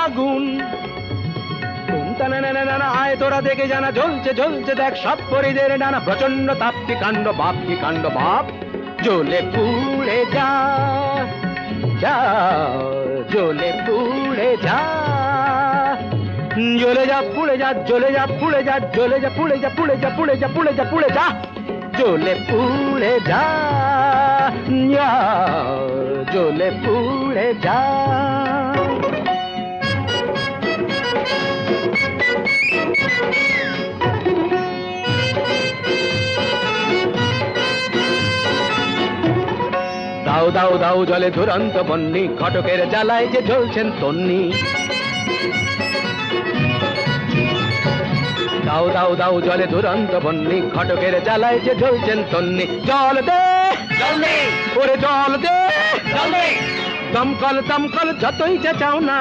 আগুন। আয় তোরা দেখে জানা জ্বলছে জ্বলছে দেখ সব পরিদের ডানা প্রচণ্ড তাপ্তি কাণ্ড বাপ কাণ্ড বাপ। জ্বলে পুড়ে যা যা জ্বলে পুড়ে যা। জ্বলে যা পুড়ে যা জ্বলে যা পুড়ে যা জ্বলে যা পুড়ে যা পুড়ে যা পুড়ে যা পুড়ে যা পুড়ে যা। জ্বলে পুড়ে যা, জ্বলে পুড়ে যা। দাও দাও দাও জলে ধুরন্ত বন্নি ঘটকের জ্বালায় যে ঝলছেন তন্নি। দাও দাও দাও জলে ধুরন্ত বন্নি ঘটকের জ্বালায় যে ঝলছেন তন্নি। জল দে! ওরে জল দে! দমকল দমকল যতই চেঁচাও না